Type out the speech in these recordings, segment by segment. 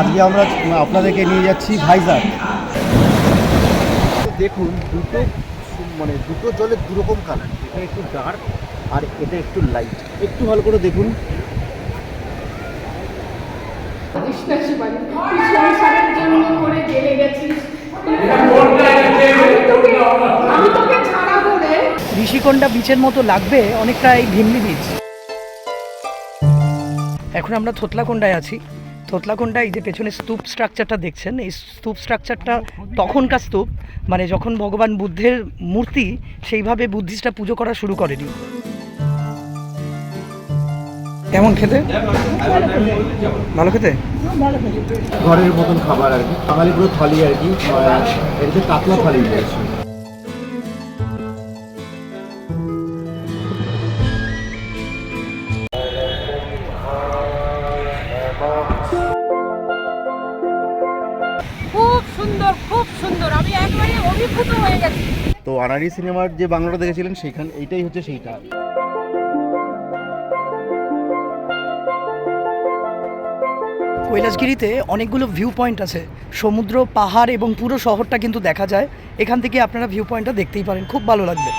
আজকে আমরা আপনাদেরকে নিয়ে যাচ্ছি ভাইজাগ দেখুন দুটো মানে দুটো জলের দুরকম কালার এটা একটু ডার্ক আর এটা একটু লাইট একটু ভালো করে দেখুন। করে জেলে গেছিস আমি তোকে আমি তোকে ঋষিকোণ্ডা বিচের মতো লাগবে অনেকটা এই ভীমলি বিচ। এখন আমরা থতলাকোন্ডায় আছি। থতলাকোন্ডায় এই যে পেছনে স্তূপ স্ট্রাকচারটা দেখছেন, এই স্তূপ স্ট্রাকচারটা তখনকার স্তূপ মানে যখন ভগবান বুদ্ধের মূর্তি, সেইভাবে বুদ্ধিস্টরা পুজো করা শুরু করেনি। কেমন খেতে? ভালো খেতে? ঘরের মতন খাবার আর কি। বাঙালি পুরো থালি আর কি এটাতে কাতলা থালি রয়েছে। আনারি সিনেমার যে বাংলাটা দেখেছিলেন সেইখান এইটাই হচ্ছে সেইটা। কৈলাসগিরিতে অনেকগুলো ভিউ পয়েন্ট আছে। সমুদ্র পাহাড় এবং পুরো শহরটা কিন্তু দেখা যায়। এখান থেকে আপনারা ভিউ পয়েন্টটা দেখতেই পারেন। খুব ভালো লাগবে।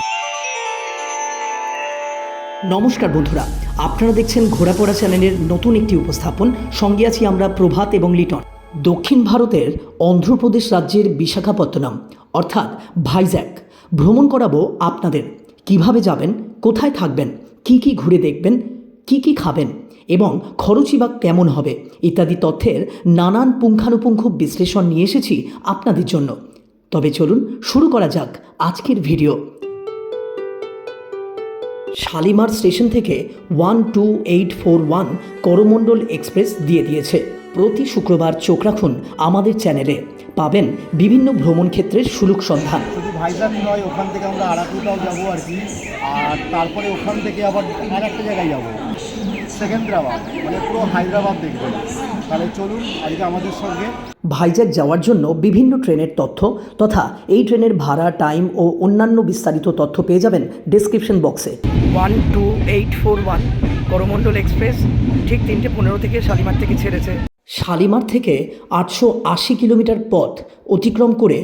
নমস্কার বন্ধুরা আপনারা দেখছেন ঘোরাপড়া চ্যানেলের নতুন একটি উপস্থাপন। সঙ্গে আছি আমরা প্রভাত এবং লিটন। দক্ষিণ ভারতের অন্ধ্রপ্রদেশ রাজ্যের বিশাখাপত্তনম অর্থাৎ ভাইজ্যাক। ভ্রমণ করাবো আপনাদের। কীভাবে যাবেন? কোথায় থাকবেন? কি কি ঘুরে দেখবেন? কি কি খাবেন? এবং খরচই বা কেমন হবে? ইত্যাদি তথ্যের নানান পুঙ্খানুপুঙ্খ বিশ্লেষণ নিয়ে এসেছি আপনাদের জন্য। তবে চলুন শুরু করা যাক আজকের ভিডিও। শালিমার স্টেশন থেকে one two eight four one Coromandel express দিয়ে দিয়েছে। প্রতি শুক্রবার চোখ রাখুন আমাদের চ্যানেলে। পাবেন বিভিন্ন ভ্রমণ ক্ষেত্রের সুলুক সন্ধান। শুধু ভাইজাগ নয় ওখান থেকে আমরা আরাকুটাও যাব আর কি। আর তারপরে ওখান থেকে আবার আর একটা জায়গায় যাব। সেকেন্দ্রাবাদ মানে পুরো হায়দ্রাবাদ দেখবেন। তাহলে চলুন আজকে আমাদের সঙ্গে। ভাইজ্যাক যাওয়ার জন্য বিভিন্ন ট্রেনের তথ্য তথা এই ট্রেনের ভাড়া টাইম ও অন্যান্য বিস্তারিত তথ্য পেয়ে যাবেন ডেসক্রিপশন বক্সে one two eight four one Coromandel express ঠিক তিনটে পনেরো থেকে শালিমার থেকে ছেড়েছে। শালিমার থেকে আটশো আশি কিলোমিটার পথ অতিক্রম করে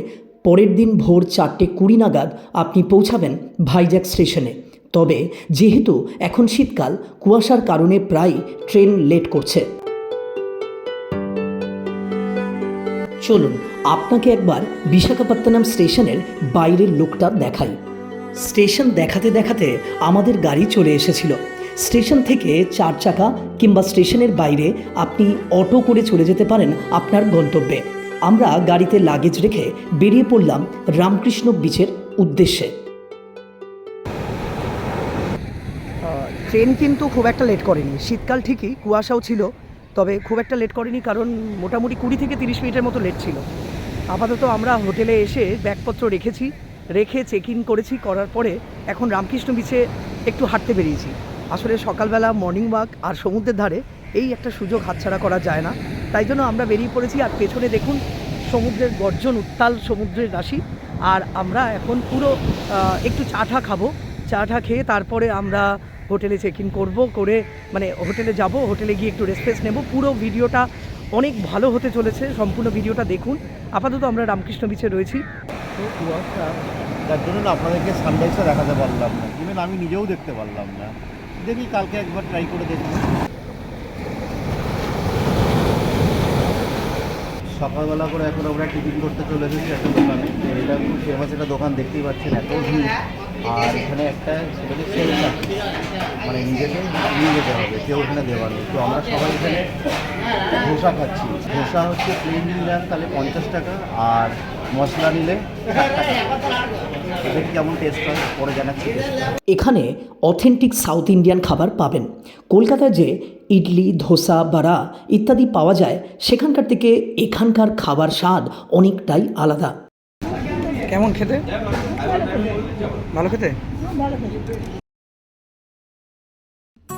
পরের দিন ভোর চারটে কুড়ি নাগাদ আপনি পৌঁছাবেন ভাইজ্যাক স্টেশনে। তবে যেহেতু এখন শীতকাল, কুয়াশার কারণে প্রায় ট্রেন লেট করছে। চলুন, আপনাকে একবার বিশাখাপত্তনম স্টেশনের বাইরের লোকটা দেখাই। স্টেশন দেখাতে দেখাতে আমাদের গাড়ি চলে এসেছিল। স্টেশন থেকে চার চাকা কিংবা স্টেশনের বাইরে আপনি অটো করে চলে যেতে পারেন আপনার গন্তব্যে। আমরা গাড়িতে লাগেজ রেখে বেরিয়ে পড়লাম রামকৃষ্ণ বিচের উদ্দেশ্যে। ট্রেন কিন্তু খুব একটা লেট করেনি। শীতকাল ঠিকই কুয়াশাও ছিল, তবে খুব একটা লেট করেনি কারণ মোটামুটি কুড়ি থেকে তিরিশ মিনিটের মতো লেট ছিল। আপাতত আমরা হোটেলে এসে ব্যাগপত্র রেখেছি, রেখে চেক ইন করেছি, করার পরে এখন রামকৃষ্ণ বিচে একটু হাঁটতে বেরিয়েছি। আসলে সকালবেলা মর্নিং ওয়াক আর সমুদ্রের ধারে এই একটা সুযোগ হাতছাড়া করা যায় না। তাই জন্য আমরা বেরিয়ে পড়েছি আর পেছনে দেখুন সমুদ্রের গর্জন, উত্তাল সমুদ্রের রাশি। আর আমরা এখন পুরো একটু চা টা খাব। চা টা খেয়ে তারপরে আমরা হোটেলে চেক ইন করব, করে মানে হোটেলে যাব, হোটেলে গিয়ে একটু রেসপেস নেব। পুরো ভিডিওটা অনেক ভালো হতে চলেছে, সম্পূর্ণ ভিডিওটা দেখুন। আপাতত আমরা রামকৃষ্ণ বিচে রয়েছি। যার জন্য আপনাদেরকে সানরাইজটা দেখাতে পারলাম না। ইভেন আমি নিজেও দেখতে পারলাম না। দেখি, কালকে একবার ট্রাই করে দেখি। সকালবেলা করে এখন আমরা টিফিন করতে চলে এসেছি একটা দোকানে। এটা খুব ফেমাস একটা দোকান, দেখতেই পাচ্ছেন এত ভিড়। আর এখানে একটা সেটাকে সেল আছে মানে নিজেকে নিয়ে যেতে হবে, কেউ এখানে দেওয়ার নেই। তো আমরা সবাই এখানে ধোসা খাচ্ছি। ধোসা হচ্ছে প্লেন তাহলে পঞ্চাশ টাকা। আর মশলা নিলে কেমন টেস্ট হয় পরে জানাচ্ছি। এখানে অথেন্টিক সাউথ ইন্ডিয়ান খাবার পাবেন। কলকাতায় যে ইডলি ধোসা বাড়া ইত্যাদি পাওয়া যায় সেখানকার থেকে এখানকার খাবার স্বাদ অনেকটাই আলাদা। কেমন খেতে? ভালো খেতে?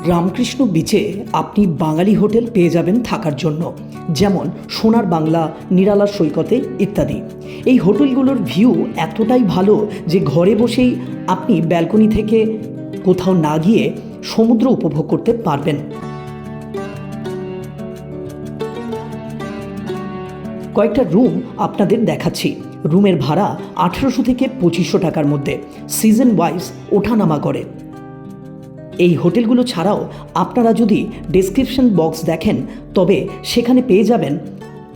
রামকৃষ্ণ বিচে আপনি বাঙালি হোটেল পেয়ে যাবেন থাকার জন্য, যেমন সোনার বাংলা, নিরালার সৈকতে ইত্যাদি। এই হোটেলগুলোর ভিউ এতটাই ভালো যে ঘরে বসেই আপনি ব্যালকনি থেকে কোথাও না গিয়ে সমুদ্র উপভোগ করতে পারবেন। কয়েকটা রুম আপনাদের দেখাচ্ছি। রুমের ভাড়া আঠেরোশো থেকে পঁচিশশো টাকার মধ্যে। সিজন ওয়াইজ ওঠানামা করে। এই হোটেলগুলো ছাড়াও আপনারা যদি ডেসক্রিপশন বক্স দেখেন, তবে সেখানে পেয়ে যাবেন।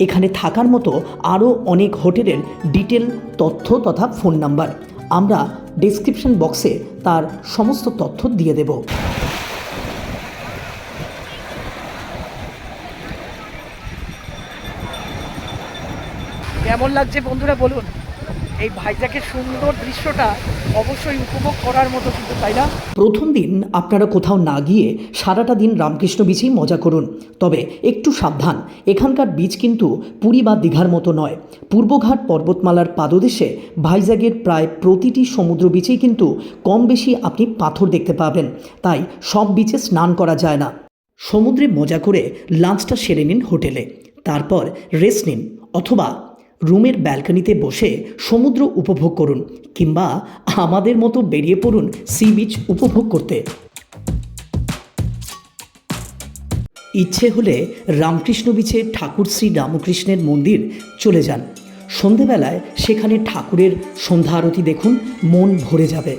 এখানে থাকার মতো আরও অনেক হোটেলের ডিটেল তথ্য তথা ফোন নাম্বার আমরা ডেসক্রিপশন বক্সে তার সমস্ত তথ্য দিয়ে দেব। কেমন লাগছে বন্ধুরা বলুন। এই ভাইজাকের সুন্দর দৃশ্যটা অবশ্যই উপভোগ করার মতো কিন্তু তাই না? প্রথম দিন আপনারা কোথাও না গিয়ে সারাটা দিন রামকৃষ্ণ বীচেই মজা করুন। তবে একটু সাবধান, এখানকার বীজ কিন্তু পুরী বা দীঘার মতো নয়। পূর্বঘাট পর্বতমালার পাদদেশে ভাইজাগের প্রায় প্রতিটি সমুদ্র বিচেই কিন্তু কম বেশি আপনি পাথর দেখতে পাবেন। তাই সব বীচে স্নান করা যায় না। সমুদ্রে মজা করে লাঞ্চটা সেরে নিন হোটেলে। তারপর রেস্ট নিন অথবা রুমের ব্যালকনিতে বসে সমুদ্র উপভোগ করুন কিংবা আমাদের মতো বেরিয়ে পড়ুন সি বিচ উপভোগ করতে। ইচ্ছে হলে রামকৃষ্ণ বিচে ঠাকুর শ্রী রামকৃষ্ণের মন্দির চলে যান। সন্ধেবেলায় সেখানে ঠাকুরের সন্ধ্যা আরতি দেখুন, মন ভরে যাবে।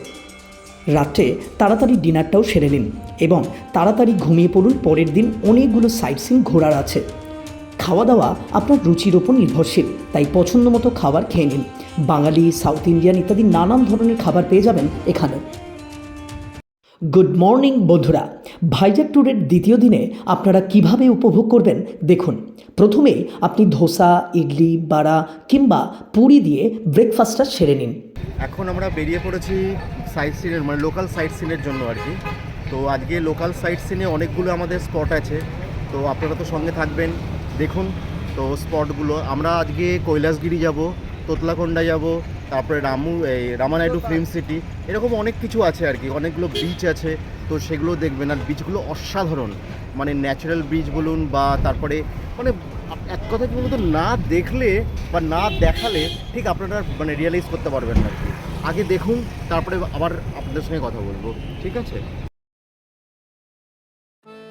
রাত্রে তাড়াতাড়ি ডিনারটাও সেরে নিন এবং তাড়াতাড়ি ঘুমিয়ে পড়ুন, পরের দিন অনেকগুলো সাইট সিন ঘোরার আছে। খাওয়া দাওয়া আপনার রুচির ওপর নির্ভরশীল, তাই পছন্দ মতো খাবার খেয়ে নিন। বাঙালি, সাউথ ইন্ডিয়ান ইত্যাদি নানান ধরনের খাবার পেয়ে যাবেন এখানে। গুড মর্নিং, বন্ধুরা। ভাইজাগ ট্যুরের দ্বিতীয় দিনে আপনারা কীভাবে উপভোগ করবেন দেখুন। প্রথমে আপনি ধোসা, ইডলি, বাড়া কিংবা পুরি দিয়ে ব্রেকফাস্টটা সেরে নিন। এখন আমরা বেরিয়ে পড়েছি সাইট সিনের মানে লোকাল সাইট সিনের জন্য আর কি। তো আজকে লোকাল সাইট সিনে অনেকগুলো আমাদের স্পট আছে। তো আপনারা তো সঙ্গে থাকবেন। দেখুন তো স্পটগুলো আমরা আজকে কৈলাসগিরি যাব তোতলাকোন্ডা যাব তারপরে রামু এই রামানাইডু ফিল্ম সিটি এরকম অনেক কিছু আছে আর কি অনেকগুলো বিচ আছে তো সেগুলো দেখবেন আর বিচগুলো অসাধারণ। মানে ন্যাচারাল বিচ বলুন বা তারপরে মানে এক কথা কি বলতো না দেখলে বা না দেখালে ঠিক আপনারা মানে রিয়েলাইজ করতে পারবেন না আর কি। আগে দেখুন তারপরে আবার আপনাদের সঙ্গে কথা বলব ঠিক আছে?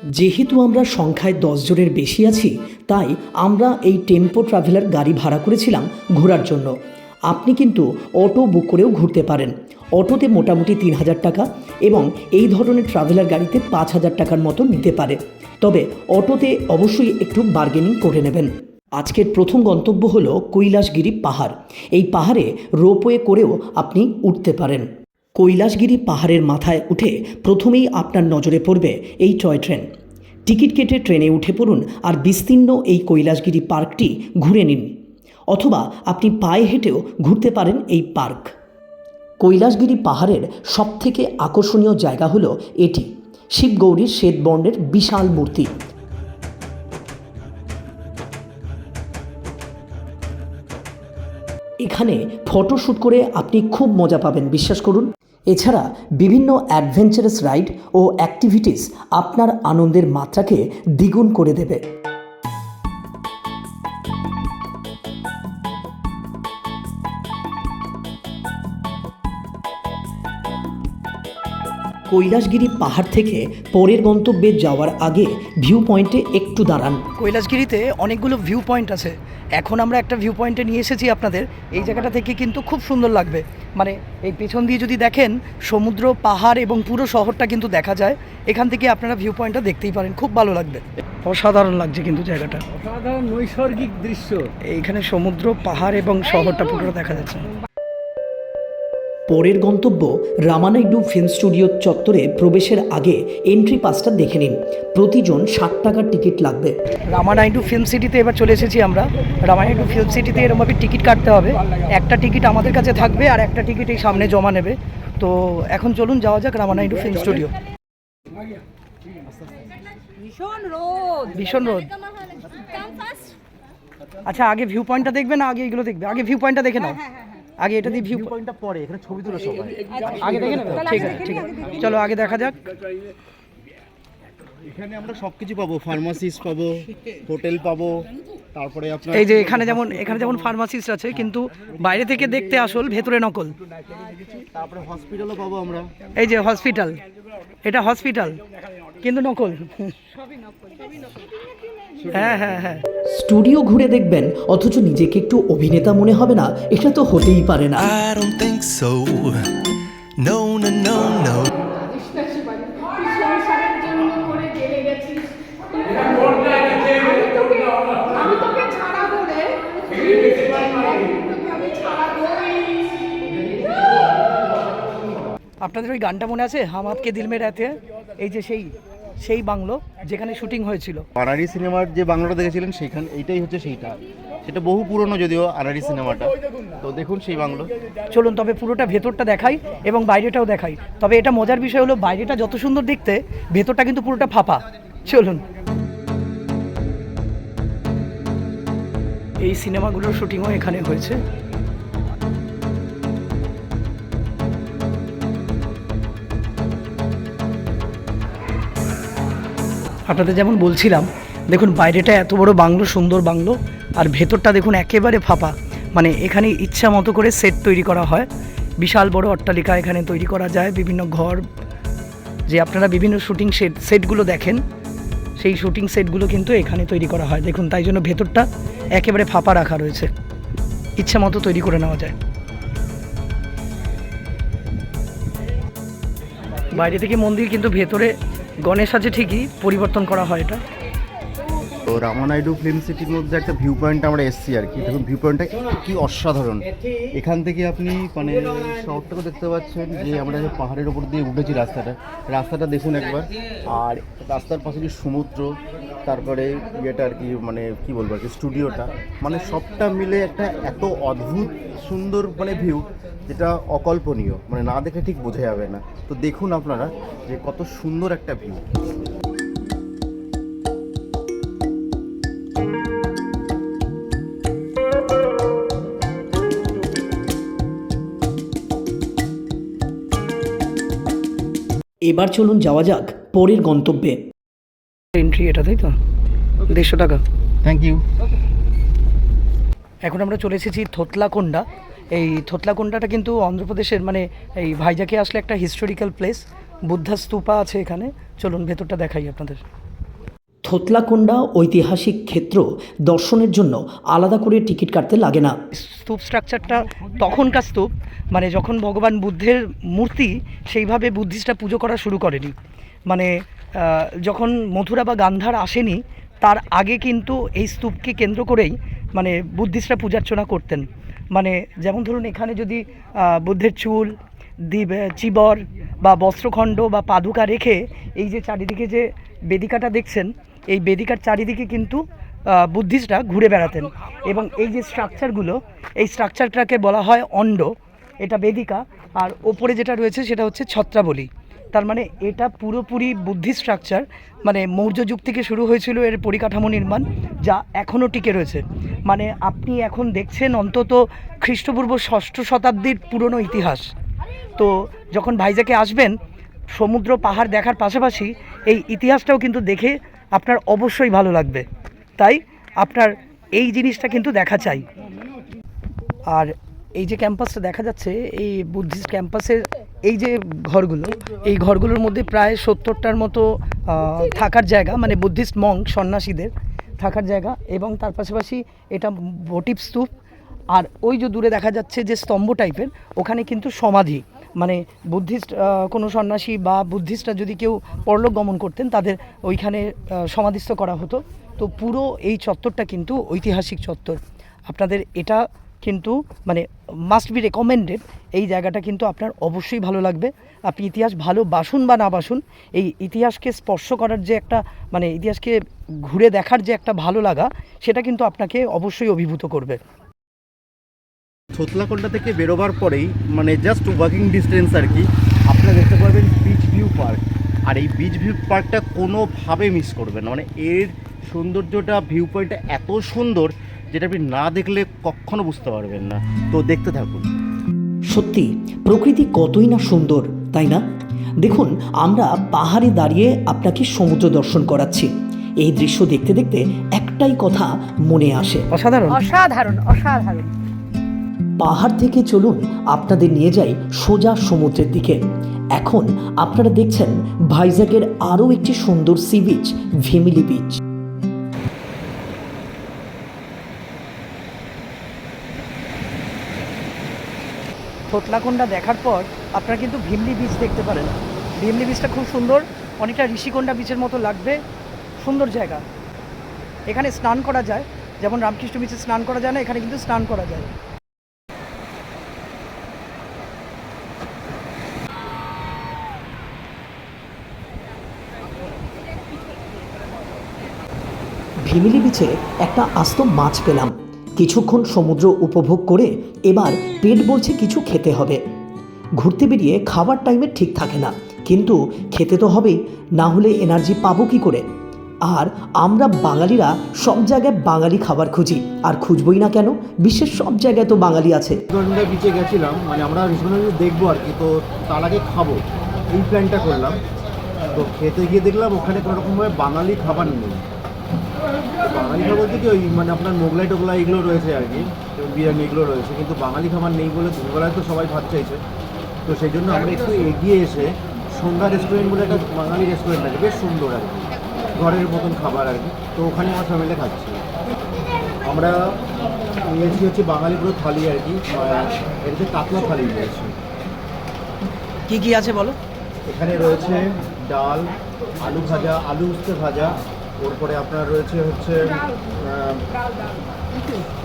যেহেতু আমরা সংখ্যায় দশ জনের বেশি আছি, তাই আমরা এই টেম্পো ট্রাভেলার গাড়ি ভাড়া করেছিলাম ঘোরার জন্য। আপনি কিন্তু অটো বুক করেও ঘুরতে পারেন। অটোতে মোটামুটি তিন হাজার টাকা এবং এই ধরনের ট্রাভেলার গাড়িতে পাঁচ হাজার টাকার মতো নিতে পারে। তবে অটোতে অবশ্যই একটু বার্গেনিং করে নেবেন। আজকের প্রথম গন্তব্য হলো কৈলাসগিরি পাহাড়। এই পাহাড়ে রোপওয়ে করেও আপনি উঠতে পারেন। কৈলাসগিরি পাহাড়ের মাথায় উঠে প্রথমেই আপনার নজরে পড়বে এই টয় ট্রেন। টিকিট কেটে ট্রেনে উঠে পড়ুন আর বিস্তীর্ণ এই কৈলাসগিরি পার্কটি ঘুরে নিন, অথবা আপনি পায়ে হেঁটেও ঘুরতে পারেন এই পার্ক। কৈলাসগিরি পাহাড়ের সবথেকে আকর্ষণীয় জায়গা হলো এটি, শিবগৌরীর শ্বেতবর্ণের বিশাল মূর্তি। এখানে ফটোশ্যুট করে আপনি খুব মজা পাবেন, বিশ্বাস করুন। এছাড়া বিভিন্ন অ্যাডভেঞ্চারাস রাইড ও অ্যাক্টিভিটিস আপনার আনন্দের মাত্রাকে দ্বিগুণ করে দেবে। কৈলাসগিরি পাহাড় থেকে পরের গন্তব্যে যাওয়ার আগে ভিউ পয়েন্টে একটু দাঁড়ান। কৈলাসগিরিতে অনেকগুলো ভিউ পয়েন্ট আছে। এখন আমরা একটা ভিউ পয়েন্টে নিয়ে এসেছি আপনাদের। এই জায়গাটা থেকে কিন্তু খুব সুন্দর লাগবে। মানে এই পেছন দিয়ে যদি দেখেন সমুদ্র পাহাড় এবং পুরো শহরটা কিন্তু দেখা যায়। এখান থেকে আপনারা ভিউ পয়েন্টটা দেখতেই পারেন। খুব ভালো লাগবে। অসাধারণ লাগছে কিন্তু জায়গাটা। অসাধারণ নৈসর্গিক দৃশ্য। এইখানে সমুদ্র পাহাড় এবং শহরটা পুরো দেখা যাচ্ছে। পরের গন্তব্য রামানাইডু ফিল্ম স্টুডিও চত্বরে প্রবেশের আগে এন্ট্রি পাসটা দেখে নিন। প্রতিজন ষাট টাকার টিকিট লাগবে। রামানাইডু ফিল্ম সিটিতে এবার চলে এসেছি আমরা। রামানাইডু ফিল্ম সিটিতে এরমভাবে টিকিট কাটতে হবে। একটা টিকিট আমাদের কাছে থাকবে আর একটা টিকিট এই সামনে জমা নেবে। তো এখন চলুন যাওয়া যাক রামানাইডু ফিল্ম স্টুডিও। ভীষণ রোদ। ভীষণ রোদ। আচ্ছা আগে ভিউ পয়েন্টটা দেখবে না? আগে এগুলো দেখবে? আগে ভিউ পয়েন্টটা দেখে নাও। আগে এটা দিয়ে ভিউ পয়েন্টটা পরে এখানে ছবি তুলে সবাই। আগে দেখে নেবে? ঠিক আছে ঠিক আছে। চলো আগে দেখা যাক। এখানে আমরা সব কিছু পাবো ফার্মাসিস পাবো হোটেল পাবো তারপরে আপনার এই যে এখানে যেমন এখানে যেমন ফার্মাসিস্ট আছে কিন্তু বাইরে থেকে দেখতে আসল ভেতরে নকল। তারপরে হসপিটালও পাবো আমরা। এই যে হসপিটাল এটা হসপিটাল কিন্তু নকল সবই নকল। হ্যাঁ হ্যাঁ হ্যাঁ। স্টুডিও ঘুরে দেখবেন অথচ নিজেকে একটু অভিনেতা মনে হবে না এটা তো হতেই পারে না। আপনাদের ওই গানটা মনে আছে? হাম আপকে দিল মে রাতে? এই যে সেই সেই বাংলো যেখানে শুটিং হয়েছিল। আনারি সিনেমার যে বাংলোটা দেখেছিলেন সেইখান এইটাই হচ্ছে সেইটা। সেটা বহু পুরনো যদিও আনারি সিনেমাটা। তো দেখুন সেই বাংলো। চলুন তবে পুরোটা ভেতরটা দেখাই এবং বাইরেটাও দেখাই। তবে এটা মজার বিষয় হলো বাইরেটা যত সুন্দর দেখতে ভেতরটা কিন্তু পুরোটা ফাঁপা। চলুন। এই সিনেমাগুলোর শুটিংও এখানে হয়েছে। আপনাদের যেমন বলছিলাম, দেখুন বাইরেটা এত বড় বাংলো, সুন্দর বাংলো, আর ভেতরটা দেখুন একেবারে ফাঁপা। মানে এখানে ইচ্ছা মতো করে সেট তৈরি করা হয়। বিশাল বড় অট্টালিকা এখানে তৈরি করা যায়, বিভিন্ন ঘর, যে আপনারা বিভিন্ন শুটিং সেট সেটগুলো দেখেন, সেই শুটিং সেটগুলো কিন্তু এখানে তৈরি করা হয়। দেখুন, তাই জন্য ভেতরটা একেবারে ফাঁপা রাখা রয়েছে। ইচ্ছা মতো তৈরি করে নেওয়া যায়। বাইরে থেকে মন্দির কিন্তু ভেতরে গণেশ আছে ঠিকই, পরিবর্তন করা হয় এটা। তো রামানাইডু ফিল্ম সিটির মধ্যে একটা ভিউ পয়েন্ট আমরা এসেছি আর কি। দেখুন ভিউ পয়েন্টটা কি অসাধারণ। এখান থেকে আপনি মানে শহরটাকে দেখতে পাচ্ছেন যে আমরা যে পাহাড়ের ওপর দিয়ে উঠেছি রাস্তাটা। রাস্তাটা দেখুন একবার। আর রাস্তার পাশে যে সমুদ্র, তারপরে ইয়েটা আর কি মানে কি বলব আর কি স্টুডিওটা মানে সবটা মিলে একটা এত অদ্ভুত, সুন্দর মানে ভিউ যেটা অকল্পনীয় মানে না দেখে ঠিক বোঝা যাবে না। তো দেখুন আপনারা যে কত সুন্দর একটা ভিউ এবার চলুন যাওয়া যাক পরের গন্তব্যে। এন্ট্রি এটা তাই তো? দেড়শো টাকা। থ্যাংক ইউ এখন আমরা চলে এসেছি থোতলাকোন্ডা। এই থোতলাকোন্ডাটা কিন্তু অন্ধ্রপ্রদেশের মানে এই ভাইজাকে আসলে একটা হিস্টোরিক্যাল প্লেস বুদ্ধা স্তূপা আছে এখানে। চলুন ভেতরটা দেখাই আপনাদের। থোতলাকোন্ডা ঐতিহাসিক ক্ষেত্র দর্শনের জন্য আলাদা করে টিকিট কাটতে লাগে না। স্তূপ স্ট্রাকচারটা তখনকার স্তূপ মানে যখন ভগবান বুদ্ধের মূর্তি সেইভাবে বুদ্ধিস্টরা পুজো করা শুরু করেনি। মানে যখন মথুরা বা গান্ধার আসেনি তার আগে কিন্তু এই স্তূপকে কেন্দ্র করেই মানে বুদ্ধিস্টরা পূজার্চনা করতেন। মানে যেমন ধরুন এখানে যদি বুদ্ধের চুল, দ্বীপ চিবর বা বস্ত্রখণ্ড বা পাদুকা রেখে এই যে চারিদিকে যে বেদিকাটা দেখছেন, এই বেদিকার চারিদিকে কিন্তু বুদ্ধিস্টরা ঘুরে বেড়াতেন। এবং এই যে স্ট্রাকচারগুলো এই স্ট্রাকচারটাকে বলা হয় অণ্ড এটা বেদিকা। আর ওপরে যেটা রয়েছে সেটা হচ্ছে ছত্রাবলী। তার মানে এটা পুরোপুরি বুদ্ধি স্ট্রাকচার মানে মৌর্য যুগ থেকে শুরু হয়েছিল এর পরিকাঠামো নির্মাণ, যা এখনও টিকে রয়েছে। মানে আপনি এখন দেখছেন অন্তত খ্রিস্টপূর্ব ষষ্ঠ শতাব্দীর পুরনো ইতিহাস। তো যখন ভাইজাকে আসবেন, সমুদ্র, পাহাড় দেখার পাশাপাশি এই ইতিহাসটাও কিন্তু দেখে আপনার অবশ্যই ভালো লাগবে। তাই আপনার এই জিনিসটা কিন্তু দেখা চাই। আর এই যে ক্যাম্পাসটা দেখা যাচ্ছে, এই বুদ্ধিস্ট ক্যাম্পাসের এই যে ঘরগুলো, এই ঘরগুলোর মধ্যে প্রায় সত্তরটার মতো থাকার জায়গা মানে বুদ্ধিস্ট মং সন্ন্যাসীদের থাকার জায়গা এবং তার পাশাপাশি এটা ভোটিভ স্তূপ। আর ওই যে দূরে দেখা যাচ্ছে যে স্তম্ভ টাইপের, ওখানে কিন্তু সমাধি। মানে বুদ্ধিস্ট কোনো সন্ন্যাসী বা বুদ্ধিস্টরা যদি কেউ পরলোক গমন করতেন, তাদের ওইখানে সমাধিস্থ করা হতো। তো পুরো এই চত্বরটা কিন্তু ঐতিহাসিক চত্বর। আপনাদের এটা কিন্তু মানে মাস্ট বি রেকমেন্ডেড এই জায়গাটা কিন্তু আপনার অবশ্যই ভালো লাগবে। আপনি ইতিহাস ভালো বাসুন বা না বাসুন, এই ইতিহাসকে স্পর্শ করার যে একটা মানে ইতিহাসকে ঘুরে দেখার যে একটা ভালো লাগা, সেটা কিন্তু আপনাকে অবশ্যই অভিভূত করবে। থোতলাকোন্ডা থেকে বেরোবার পরেই মানে জাস্ট ওয়াকিং ডিস্টেন্স আর কি, আপনারা দেখতে পারবেন বিচ ভিউ পার্ক আর এই বিচ ভিউ পার্কটা কোনোভাবে মিস করবেন মানে এর সৌন্দর্যটা ভিউ পয়েন্টটা এত সুন্দর যেটা আপনি না দেখলে কখনো বুঝতে পারবেন না। তো দেখতে থাকুন। সত্যি প্রকৃতি কতই না সুন্দর তাই না? দেখুন আমরা পাহাড়ে দাঁড়িয়ে আপনাকে সমুদ্র দর্শন করাচ্ছি। এই দৃশ্য দেখতে দেখতে একটাই কথা মনে আসে। অসাধারণ। অসাধারণ অসাধারণ। পাহাড় থেকে চলুন আপনাদের নিয়ে যাই সোজা সমুদ্রের দিকে। এখন আপনারা দেখছেন ভাইজাগের আরও একটি সুন্দর sea beach Bheemili beach. Thotlakonda দেখার পর আপনারা কিন্তু ভিমলি বিচ দেখতে পারেন। ভিমলি বিচটা খুব সুন্দর, অনেকটা ঋষিকোন্ডা বিচের মতো লাগবে। সুন্দর জায়গা। এখানে স্নান করা যায়, যেমন রামকৃষ্ণ বিচে স্নান করা যায় না, এখানে কিন্তু স্নান করা যায়। ভিমিলি বিচে একটা আস্ত মাছ পেলাম। কিছুক্ষণ সমুদ্র উপভোগ করে এবার পেট বলছে কিছু খেতে হবে। ঘুরতে বেরিয়ে খাবার টাইমে ঠিক থাকে না। কিন্তু খেতে তো হবেই না হলে এনার্জি পাবো কি করে? আর আমরা বাঙালিরা সব জায়গায় বাঙালি খাবার খুঁজি, আর খুঁজবই না কেন? বিশ্বের সব জায়গায় তো বাঙালি আছে। বিচে গেছিলাম মানে আমরা দেখব আর কি, তো তার আগে খাব। এই প্ল্যানটা করলাম। তো খেতে গিয়ে দেখলাম ওখানে কোনো রকমভাবে বাঙালি খাবার নেই। বাঙালি খাবার বলতে কি ওই মানে আপনার মোগলাই টোগলাই এগুলো রয়েছে আর কি বিরিয়ানি এগুলো রয়েছে কিন্তু বাঙালি খাবার নেই বলে দুপুরবেলায় তো সবাই ভাত চাইছে। তো সেই জন্য আমরা একটু এগিয়ে এসে সন্ধ্যা রেস্টুরেন্ট বলে একটা বাঙালি রেস্টুরেন্ট আছে বেশ সুন্দর আর কি ঘরের মতন খাবার আর কি তো ওখানে আমার ফ্যামিলি খাচ্ছি। আমরা নিয়েছি হচ্ছে বাঙালি পুরো থালি আর কি আহ, এটা হচ্ছে কাতলা থালি নিয়েছি কি কি আছে বলো? এখানে রয়েছে ডাল আলু ভাজা আলু উস্তে ভাজা ওরপরে আপনার রয়েছে হচ্ছে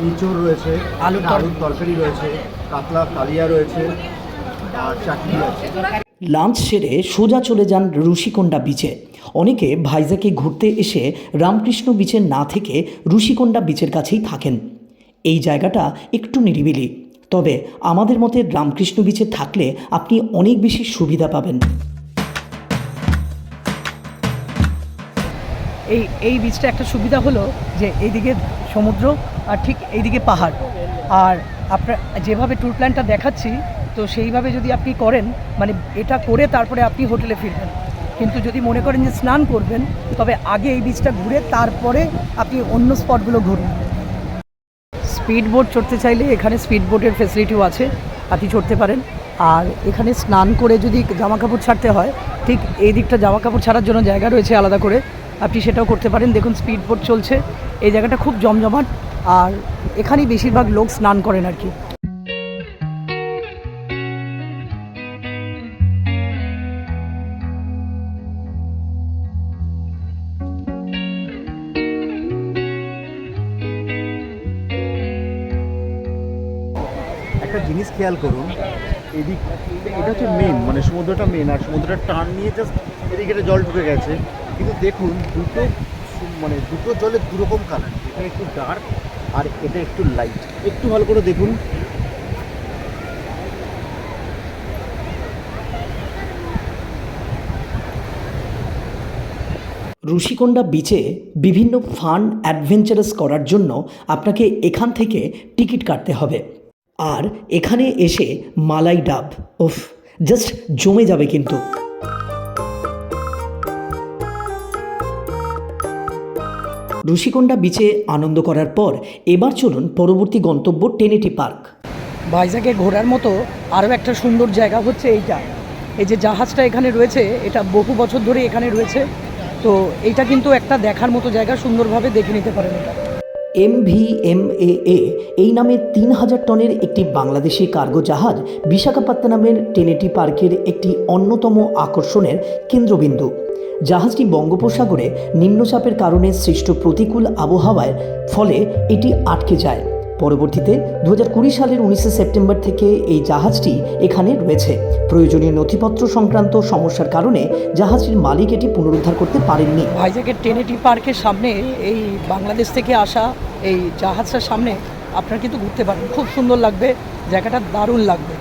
ইঁচড় রয়েছে আলুর আলুর তরকারি রয়েছে কাতলা কালিয়া রয়েছে আর চাটনি আছে। লাঞ্চ সেরে সোজা চলে যান ঋষিকোন্ডা বিচে অনেকে ভাইজাকে ঘুরতে এসে রামকৃষ্ণ বিচে না থেকে ঋষিকোন্ডা বিচের কাছেই থাকেন। এই জায়গাটা একটু নিরিবিলি। তবে আমাদের মতে রামকৃষ্ণ বিচে থাকলে আপনি অনেক বেশি সুবিধা পাবেন। এই এই বীজটা একটা সুবিধা হলো যে এইদিকে সমুদ্র আর ঠিক এইদিকে পাহাড়। আর আপনার, যেভাবে ট্যুর প্ল্যানটা দেখাচ্ছি, তো সেইভাবে যদি আপনি করেন মানে এটা করে তারপরে আপনি হোটেলে ফিরবেন। কিন্তু যদি মনে করেন যে স্নান করবেন, তবে আগে এই বীজটা ঘুরে তারপরে আপনি অন্য স্পটগুলো ঘুরুন। স্পিড বোট চড়তে চাইলে এখানে স্পিড বোটের ফেসিলিটিও আছে, আপনি চড়তে পারেন। আর এখানে স্নান করে যদি জামা কাপড় ছাড়তে হয়, ঠিক এই দিকটা জামা কাপড় ছাড়ার জন্য জায়গা রয়েছে আলাদা করে। আপনি সেটাও করতে পারেন। দেখুন স্পিড বোট চলছে। এই জায়গাটা খুব জমজমাট। আর এখানেই বেশিরভাগ লোক স্নান করেন আর কি। একটা জিনিস খেয়াল করুন, এদিক এটা হচ্ছে মেন মানে সমুদ্রটা মেন আর সমুদ্রটা টান নিয়ে জাস্ট এদিকে জল ঢুকে গেছে। কিন্তু দেখুন, দুটো মানে দুটো জলের দুরকম কালার এটা একটু ডার্ক আর এটা একটু লাইট একটু ভালো করে দেখুন। ঋষিকোন্ডা বিচে বিভিন্ন ফান অ্যাডভেঞ্চারাস করার জন্য আপনাকে এখান থেকে টিকিট কাটতে হবে। আর এখানে এসে মালাই ডাব ওফ জাস্ট জমে যাবে কিন্তু। ঋষিকোন্ডা বিচে আনন্দ করার পর এবার চলুন পরবর্তী গন্তব্য টেনেটি পার্ক ভাইজাকে ঘোরার মতো আরও একটা সুন্দর জায়গা হচ্ছে এইটা। এই যে জাহাজটা এখানে রয়েছে, এটা বহু বছর ধরে এখানে রয়েছে। তো এটা কিন্তু একটা দেখার মতো জায়গা, সুন্দরভাবে দেখে নিতে পারেন এটা। M V M A A এই নামে তিন হাজার টনের একটি বাংলাদেশি কার্গো জাহাজ বিশাখাপত্তনমের টেনেটি পার্কের একটি অন্যতম আকর্ষণের কেন্দ্রবিন্দু। জাহাজটি বঙ্গোপসাগরে নিম্নচাপের কারণে সৃষ্ট প্রতিকূল আবহাওয়ার ফলে এটি আটকে যায়। পরবর্তীতে দু সালের উনিশে সেপ্টেম্বর থেকে এই জাহাজটি এখানে রয়েছে। প্রয়োজনীয় নথিপত্র সংক্রান্ত সমস্যার কারণে জাহাজটির মালিক এটি পুনরুদ্ধার করতে পারেননি। ভাইজাকের টেনেটি পার্কের সামনে, এই বাংলাদেশ থেকে আসা এই জাহাজটার সামনে আপনারা কিন্তু ঘুরতে পারেন। খুব সুন্দর লাগবে, জায়গাটা দারুণ লাগবে।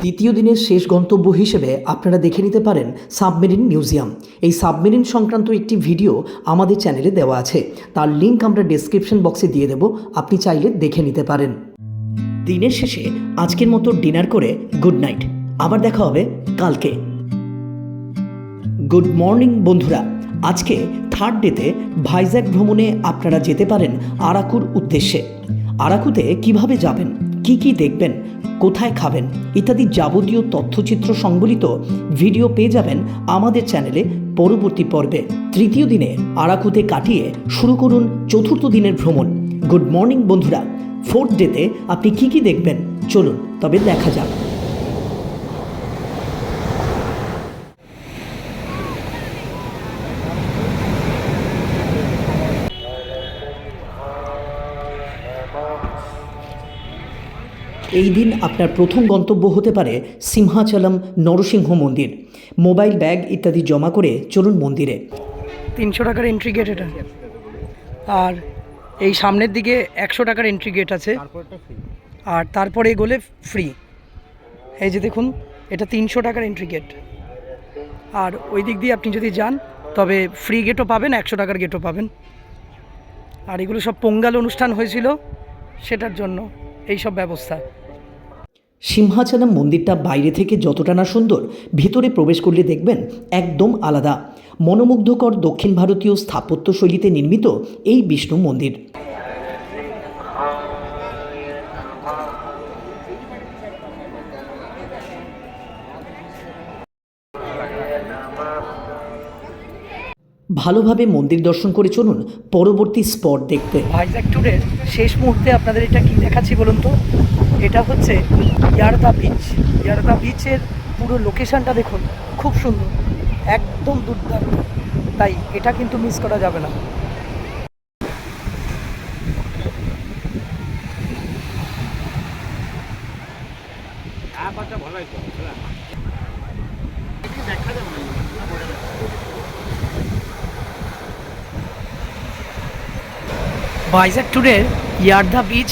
দ্বিতীয় দিনের শেষ গন্তব্য হিসেবে আপনারা দেখে নিতে পারেন সাবমেরিন মিউজিয়াম। এই সাবমেরিন সংক্রান্ত একটি ভিডিও আমাদের চ্যানেলে দেওয়া আছে। তার লিঙ্ক আমরা ডেসক্রিপশন বক্সে দিয়ে দেব। আপনি চাইলে দেখে নিতে পারেন। দিনের শেষে আজকের মতো ডিনার করে গুড নাইট। আবার দেখা হবে কালকে। গুড মর্নিং বন্ধুরা। আজকে থার্ড ডেতে ভাইজ্যাক ভ্রমণে আপনারা যেতে পারেন আরাকুর উদ্দেশ্যে। আরাকুতে কীভাবে যাবেন? কি কি দেখবেন? কোথায় খাবেন? ইত্যাদি যাবতীয় তথ্যচিত্র সংবলিত ভিডিও পেয়ে যাবেন আমাদের চ্যানেলে পরবর্তী পর্বে। তৃতীয় দিনে আরাকুতে কাটিয়ে শুরু করুন চতুর্থ দিনের ভ্রমণ। গুড মর্নিং বন্ধুরা। ফোর্থ ডেতে আপনি কী কী দেখবেন? চলুন, তবে দেখা যাক। এই দিন আপনার প্রথম গন্তব্য হতে পারে সিংহাচলম নরসিংহ মন্দির। মোবাইল ব্যাগ ইত্যাদি জমা করে চলুন মন্দিরে। তিনশো টাকার এন্ট্রি গেট এটা। আর এই সামনের দিকে একশো টাকার এন্ট্রি গেট আছে। আর তারপরে এগোলে ফ্রি এই যে দেখুন, এটা তিনশো টাকার এন্ট্রি গেট আর ওই দিক দিয়ে আপনি যদি যান, তবে ফ্রি গেটও পাবেন, একশো টাকার গেটও পাবেন। আর এগুলো সব পোঙ্গাল অনুষ্ঠান হয়েছিল, সেটার জন্য এই সব ব্যবস্থা। সিংহাচলম মন্দিরটা বাইরে থেকে যতটা না সুন্দর, ভিতরে প্রবেশ করলে দেখবেন একদম আলাদা। মনোমুগ্ধকর দক্ষিণ ভারতীয় স্থাপত্য শৈলীতে নির্মিত এই বিষ্ণু মন্দির। ভালোভাবে মন্দির দর্শন করে চলুন পরবর্তী স্পট দেখতে। ভাইজ্যাক ট্যুরের শেষ মুহূর্তে আপনাদের এটা কি দেখাচ্ছি বলুন তো? এটা হচ্ছে ইয়ারদা বিচ ইয়ারদা বিচের পুরো লোকেশনটা দেখুন, খুব সুন্দর, একদম দুর্দান্ত। তাই এটা কিন্তু মিস করা যাবে না। ভাইজ্যাক ট্যুরের Yarada beach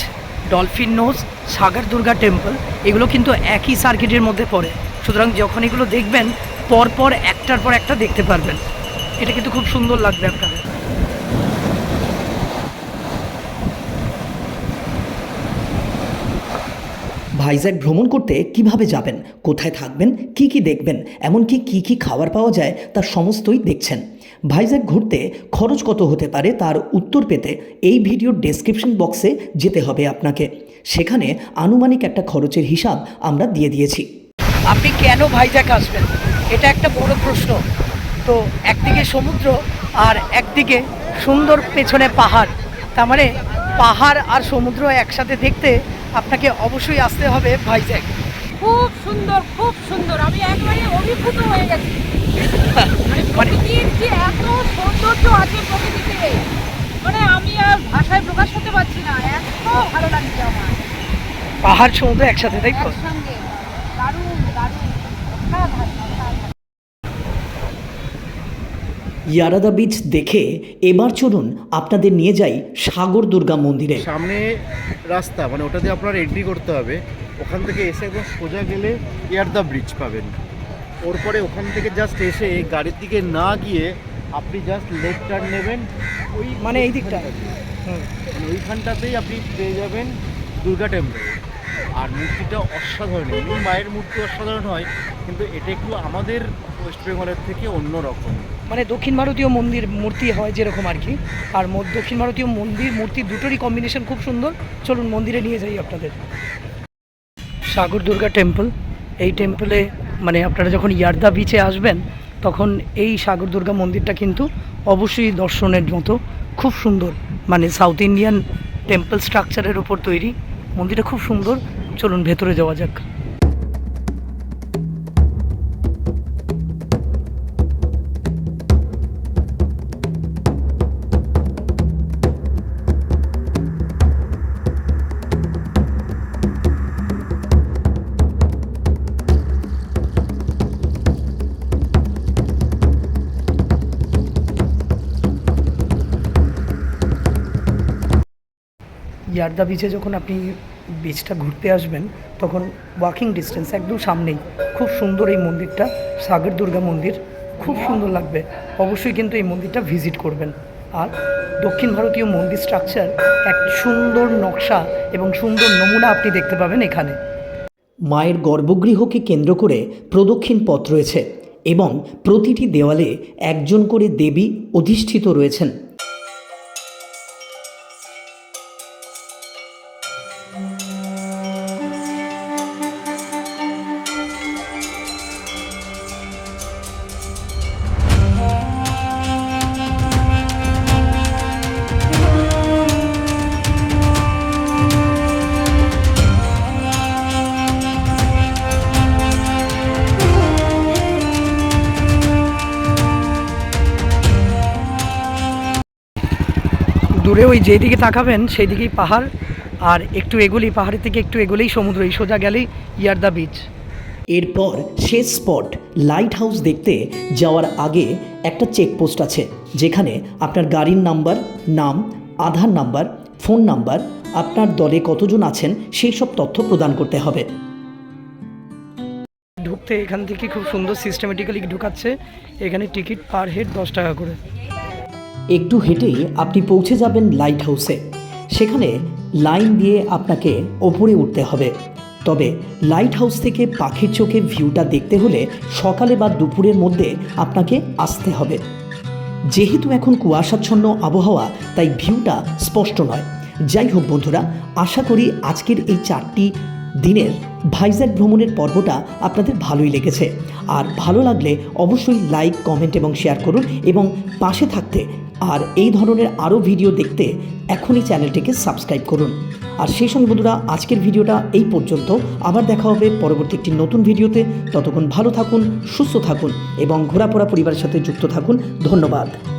dolphin nose Sagar Durga temple, এগুলো কিন্তু একই সার্কিটের মধ্যে পড়ে। সুতরাং যখন এগুলো দেখবেন পর পর একটার পর একটা দেখতে পারবেন। এটা কিন্তু খুব সুন্দর লাগবে আপনাদের। ভাইজ্যাক ভ্রমণ করতে কীভাবে যাবেন? কোথায় থাকবেন? কি কি দেখবেন? এমনকি কি কি খাবার পাওয়া যায় তার সমস্তই দেখছেন। ভাইজ্যাক ঘুরতে খরচ কত হতে পারে তার উত্তর পেতে এই ভিডিওর ডেসক্রিপশন বক্সে যেতে হবে আপনাকে। সেখানে আনুমানিক একটা খরচের হিসাব আমরা দিয়ে দিয়েছি। আপনি কেন ভাইজ্যাক আসবেন? এটা একটা বড় প্রশ্ন। তো একদিকে সমুদ্র আর একদিকে সুন্দর পেছনে পাহাড়। তার মানে পাহাড় আর সমুদ্র একসাথে দেখতে আপনাকে অবশ্যই আসতে হবে ভাইজ্যাক খুব সুন্দর খুব সুন্দর। আমি একবারে অভিভূত হয়ে গেছি। প্রকৃতির যে এত সৌন্দর্য আছে প্রকৃতিতে মানে আমি আর ভাষায় প্রকাশ করতে পারছি না এত ভালো লাগছে আমার। পাহাড় সমুদ্র একসাথে তাই তো? দারুণ দারুণ ইয়ারাদা বিচ দেখে এবার চলুন আপনাদের নিয়ে যাই সাগর দুর্গা মন্দিরে। সামনে রাস্তা মানে ওটা দিয়ে আপনার এন্ট্রি করতে হবে। ওখান থেকে এসে একদম সোজা গেলে এয়ার দ্য ব্রিজ পাবেন। ওর পরে ওখান থেকে জাস্ট এসে গাড়ির দিকে না গিয়ে আপনি জাস্ট লেফট টার্ন নেবেন। ওই মানে এই দিকটা। মানে ওইখানটাতেই আপনি পেয়ে যাবেন দুর্গা টেম্পল আর মূর্তিটা অসাধারণ। এমনি মায়ের মূর্তি অসাধারণ হয় কিন্তু এটা একটু আমাদের ওয়েস্ট বেঙ্গলের থেকে অন্য রকম। মানে দক্ষিণ ভারতীয় মন্দির মূর্তি হয় যেরকম আর কি। আর দক্ষিণ ভারতীয় মন্দির মূর্তি দুটোরই কম্বিনেশন খুব সুন্দর। চলুন মন্দিরে নিয়ে যাই আপনাদের। সাগর দুর্গা টেম্পল এই টেম্পলে মানে আপনারা যখন ইয়ার্দা বিচে আসবেন, তখন এই সাগর দুর্গা মন্দিরটা কিন্তু অবশ্যই দর্শনের মতো, খুব সুন্দর। মানে সাউথ ইন্ডিয়ান টেম্পল স্ট্রাকচারের ওপর তৈরি। মন্দিরটা খুব সুন্দর। চলুন ভেতরে যাওয়া যাক। ইয়ার্দা বিচে যখন আপনি বিচটা ঘুরতে আসবেন, তখন ওয়াকিং ডিস্টেন্স একদম সামনেই। খুব সুন্দর এই মন্দিরটা, সাগর দুর্গা মন্দির। খুব সুন্দর লাগবে। অবশ্যই কিন্তু এই মন্দিরটা ভিজিট করবেন। আর দক্ষিণ ভারতীয় মন্দির স্ট্রাকচার এক সুন্দর নকশা এবং সুন্দর নমুনা আপনি দেখতে পাবেন এখানে। মায়ের গর্ভগৃহকে কেন্দ্র করে প্রদক্ষিণ পথ রয়েছে এবং প্রতিটি দেওয়ালে একজন করে দেবী অধিষ্ঠিত রয়েছেন। দূরে ওই যেদিকে তাকাবেন সেই দিকেই পাহাড়। আর একটু এগোলেই পাহাড়ের থেকে একটু এগোলেই সমুদ্র এই সোজা গেলেই ইয়ার দ্য বিচ। এরপর শেষ স্পট লাইট হাউস দেখতে যাওয়ার আগে একটা চেকপোস্ট আছে যেখানে আপনার গাড়ির নাম্বার নাম আধার নাম্বার ফোন নাম্বার আপনার দলে কতজন আছেন সেই সব তথ্য প্রদান করতে হবে। ঢুকতে এখান থেকে খুব সুন্দর সিস্টেমেটিক্যালি ঢুকাচ্ছে এখানে টিকিট পার হেড দশ টাকা করে। একটু হেঁটেই আপনি পৌঁছে যাবেন লাইট হাউসে সেখানে লাইন দিয়ে আপনাকে ওপরে উঠতে হবে। তবে লাইট হাউস থেকে পাখির চোখে ভিউটা দেখতে হলে সকালে বা দুপুরের মধ্যে আপনাকে আসতে হবে। যেহেতু এখন কুয়াশাচ্ছন্ন আবহাওয়া, তাই ভিউটা স্পষ্ট নয়। যাই হোক বন্ধুরা, আশা করি আজকের এই চারটি দিনের ভাইজ্যাক ভ্রমণের পর্বটা আপনাদের ভালোই লেগেছে। আর ভালো লাগলে অবশ্যই লাইক কমেন্ট এবং শেয়ার করুন এবং পাশে থাকতে আর এই ধরনের আরও ভিডিও দেখতে এখনই চ্যানেলটিকে সাবস্ক্রাইব করুন। আর সেই সঙ্গে বন্ধুরা, আজকের ভিডিওটা এই পর্যন্ত। আবার দেখা হবে পরবর্তী একটি নতুন ভিডিওতে। ততক্ষণ ভালো থাকুন, সুস্থ থাকুন এবং ঘোরাফোরা পরিবারের সাথে যুক্ত থাকুন। ধন্যবাদ।